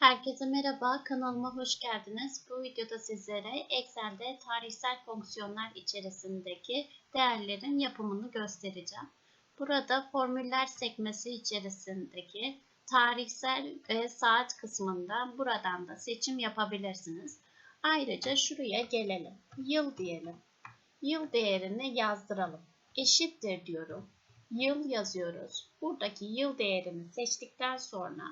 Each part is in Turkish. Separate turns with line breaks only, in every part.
Herkese merhaba, kanalıma hoş geldiniz. Bu videoda sizlere Excel'de tarihsel fonksiyonlar içerisindeki değerlerin yapımını göstereceğim. Burada formüller sekmesi içerisindeki tarihsel ve saat kısmından buradan da seçim yapabilirsiniz. Ayrıca şuraya gelelim. Yıl diyelim. Yıl değerini yazdıralım. Eşittir diyorum. Yıl yazıyoruz. Buradaki yıl değerini seçtikten sonra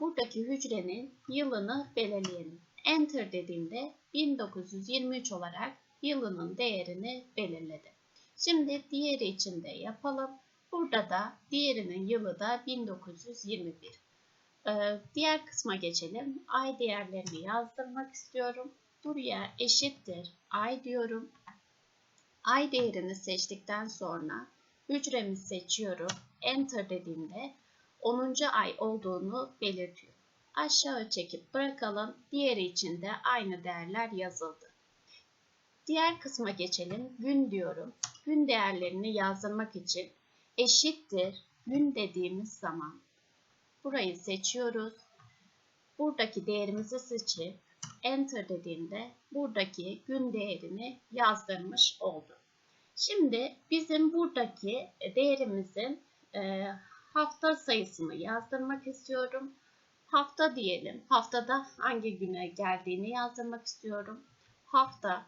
buradaki hücrenin yılını belirleyelim. Enter dediğimde 1923 olarak yılının değerini belirledi. Şimdi diğeri için de yapalım. Burada da diğerinin yılı da 1921. E, diğer kısma geçelim. Ay değerlerini yazdırmak istiyorum. Buraya eşittir ay diyorum. Ay değerini seçtikten sonra hücremi seçiyorum. Enter dediğimde 10. ay olduğunu belirtiyor. Aşağı çekip bırakalım. Diğeri için de aynı değerler yazıldı. Diğer kısma geçelim. Gün diyorum. Gün değerlerini yazdırmak için eşittir gün dediğimiz zaman burayı seçiyoruz. Buradaki değerimizi seçip enter dediğimde buradaki gün değerini yazdırmış oldu. Şimdi bizim buradaki değerimizin e, hafta sayısını yazdırmak istiyorum. Hafta diyelim. Haftada hangi güne geldiğini yazdırmak istiyorum. Hafta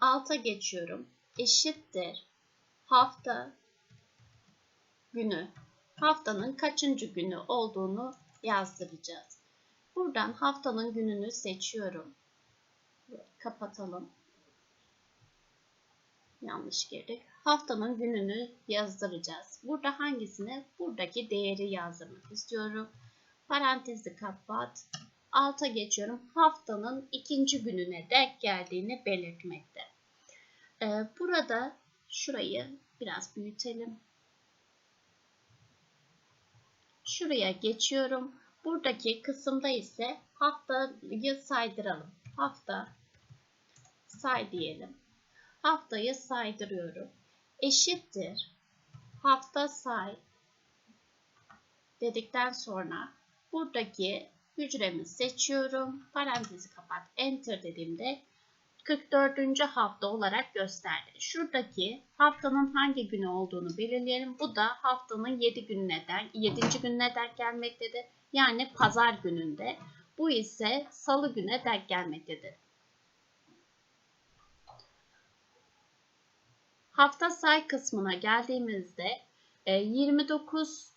alta geçiyorum. Eşittir. Hafta günü. Haftanın kaçıncı günü olduğunu yazdıracağız. Buradan haftanın gününü seçiyorum. Kapatalım. Yanlış girdik haftanın gününü yazdıracağız. Burada hangisini? Buradaki değeri yazdırmak istiyorum. Parantezi kapat. Alta geçiyorum. Haftanın ikinci gününe denk geldiğini belirtmekte. Ee, burada şurayı biraz büyütelim. Şuraya geçiyorum. Buradaki kısımda ise haftayı saydıralım. Hafta say diyelim. Haftayı saydırıyorum eşittir hafta say dedikten sonra buradaki hücremi seçiyorum. Parantezi kapat. Enter dediğimde 44. hafta olarak gösterdi. Şuradaki haftanın hangi günü olduğunu belirleyelim. Bu da haftanın 7 gününe denk, 7. gününe denk gelmektedir. Yani pazar gününde. Bu ise salı güne denk gelmektedir. Hafta say kısmına geldiğimizde 29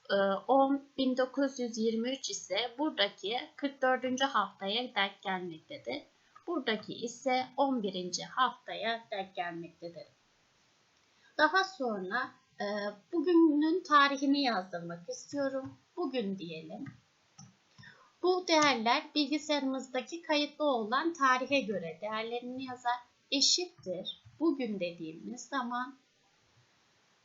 10 1923 ise buradaki 44. haftaya denk gelmektedir. Buradaki ise 11. haftaya denk gelmektedir. Daha sonra e, bugünün tarihini yazdırmak istiyorum. Bugün diyelim. Bu değerler bilgisayarımızdaki kayıtlı olan tarihe göre değerlerini yazar. Eşittir bugün dediğimiz zaman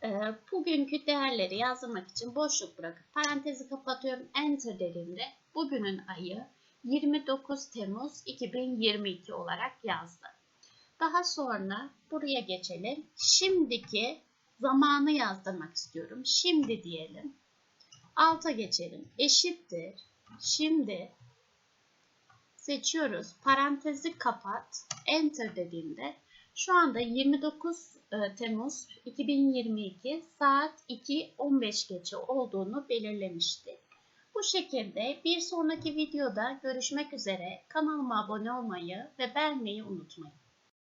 e, bugünkü değerleri yazmak için boşluk bırakıp parantezi kapatıyorum. Enter dediğimde bugünün ayı 29 Temmuz 2022 olarak yazdı. Daha sonra buraya geçelim. Şimdiki zamanı yazdırmak istiyorum. Şimdi diyelim. Alta geçelim. Eşittir. Şimdi seçiyoruz. Parantezi kapat. Enter dediğimde şu anda 29 e, Temmuz 2022 saat 2.15 geçe olduğunu belirlemiştik. Bu şekilde bir sonraki videoda görüşmek üzere. Kanalıma abone olmayı ve beğenmeyi unutmayın.